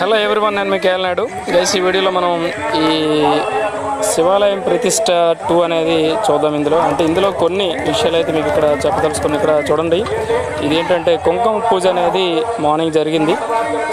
Hello everyone నేను మీకు KL Naidu. Guys ఈ వీడియోలో మనం ఈ శివాలయం ప్రతిష్ట టూ అనేది చూద్దాం ఇందులో. అంటే ఇందులో కొన్ని విషయాలు అయితే మీకు ఇక్కడ చెప్పదలుచుకుని ఇక్కడ చూడండి. ఇది ఏంటంటే కుంకుమ పూజ అనేది మార్నింగ్ జరిగింది.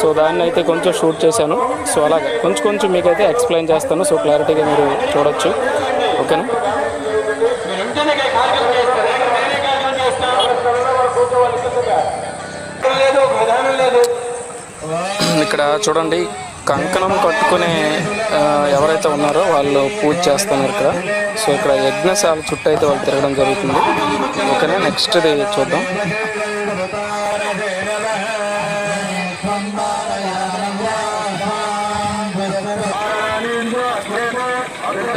సో దాన్ని అయితే కొంచెం షూట్ చేశాను. సో అలాగే కొంచెం కొంచెం మీకైతే ఎక్స్ప్లెయిన్ చేస్తాను. సో క్లారిటీగా మీరు చూడొచ్చు. ఓకేనా? లేదు లేదు ఇక్కడ చూడండి కంకణం కట్టుకునే ఎవరైతే ఉన్నారో వాళ్ళు పూజ చేస్తున్నారు ఇక్కడ. సో ఇక్కడ యజ్ఞశాల చుట్టూ అయితే వాళ్ళు తిరగడం జరుగుతుంది. ఓకేనా? నెక్స్ట్ది చూద్దాం.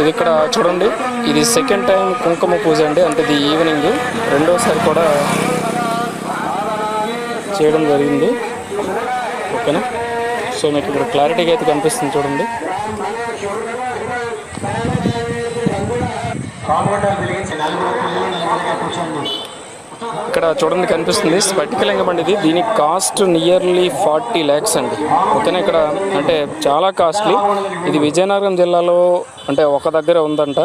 ఇది ఇక్కడ చూడండి ఇది సెకండ్ టైం కుంకుమ పూజ అండి. అంటే ఇది ఈవినింగ్ రెండోసారి కూడా చేయడం జరిగింది. ఓకేనా? సో మీకు ఇక్కడ క్లారిటీగా అయితే కనిపిస్తుంది చూడండి. ఇక్కడ చూడండి కనిపిస్తుంది. స్ఫటికలింగం అండి ఇది. దీని కాస్ట్ నియర్లీ ఫార్టీ ల్యాక్స్ అండి. ఓకేనా? ఇక్కడ అంటే చాలా కాస్ట్లీ ఇది విజయనగరం జిల్లాలో అంటే ఒక దగ్గర ఉందంట.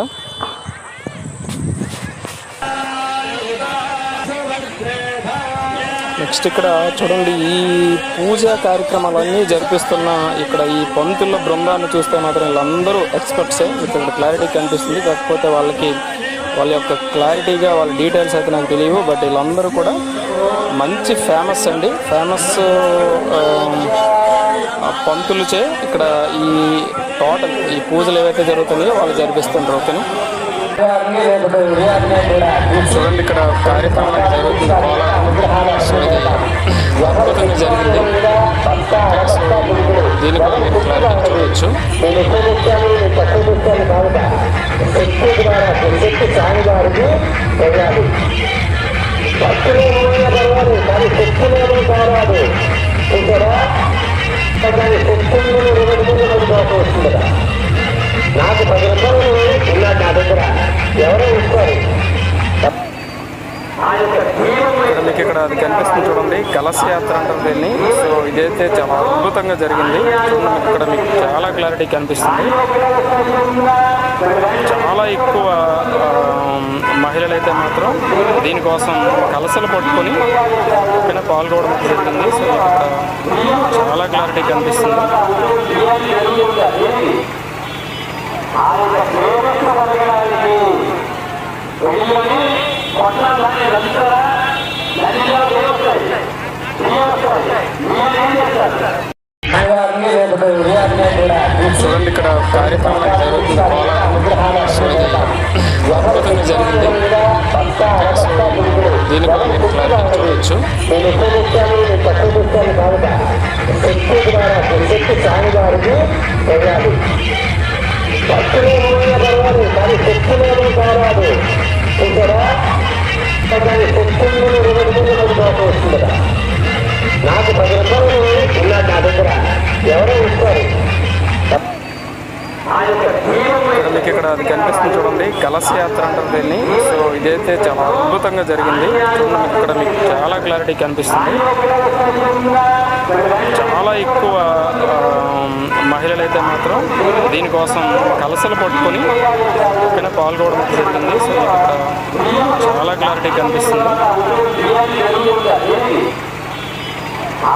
నెక్స్ట్ ఇక్కడ చూడండి ఈ పూజా కార్యక్రమాలన్నీ జరిపిస్తున్న ఇక్కడ ఈ పంతుల బృందాన్ని చూస్తే మాత్రం వీళ్ళందరూ ఎక్స్పర్ట్సే. ఇక్కడ క్లారిటీ కనిపిస్తుంది. కాకపోతే వాళ్ళకి వాళ్ళ యొక్క క్లారిటీగా వాళ్ళ డీటెయిల్స్ అయితే నాకు తెలియవు. బట్ వీళ్ళందరూ కూడా మంచి ఫేమస్ అండి. ఫేమస్ పంతులుచే ఇక్కడ ఈ టోటల్ ఈ పూజలు ఏవైతే జరుగుతున్నాయో వాళ్ళు జరిపిస్తుంటారు. ఓకేనా? చూడండి ఇక్కడ కార్యక్రమం జరుగుతుంది కోలాటం. సో ఇది అద్భుతంగా జరిగింది సో దీన్ని కూడా మీరు క్లారిటీ చూడవచ్చు భక్తులు అది కనిపిస్తుంది చూడండి. కలశ యాత్ర అంటారు దీన్ని. సో ఇదైతే చాలా అద్భుతంగా జరిగింది. చూడండి ఇక్కడ మీకు చాలా క్లారిటీ కనిపిస్తుంది. చాలా ఎక్కువ మహిళలు అయితే మాత్రం దీనికోసం కలసలు పట్టుకొని పక్కన పాల్గొనడం జరిగింది సో చాలా క్లారిటీ కనిపిస్తుంది. ఆ యొక్క చూడండి ఇక్కడ కార్యక్రమం జరుగుతుంది కోలాటం. సో ఇది అద్భుతంగా జరిగింది సో దీన్ని కూడా మీరు క్లారిటీ చూడవచ్చు నాకు పది పెట్టాను ఉన్నాయి నా దగ్గర ఎవరు మనకి ఇక్కడ అది కనిపిస్తుంది చూడండి. కలశ యాత్ర అంటారు దీన్ని. సో ఇదైతే చాలా అద్భుతంగా జరిగింది. చూడండి ఇక్కడ మీకు చాలా క్లారిటీ కనిపిస్తుంది. చాలా ఎక్కువ మహిళలు అయితే మాత్రం దీనికోసం కలసలు పట్టుకొని పక్కన పాల్గొనడం జరిగింది. సో ఇక్కడ చాలా క్లారిటీ కనిపిస్తుంది. ఆ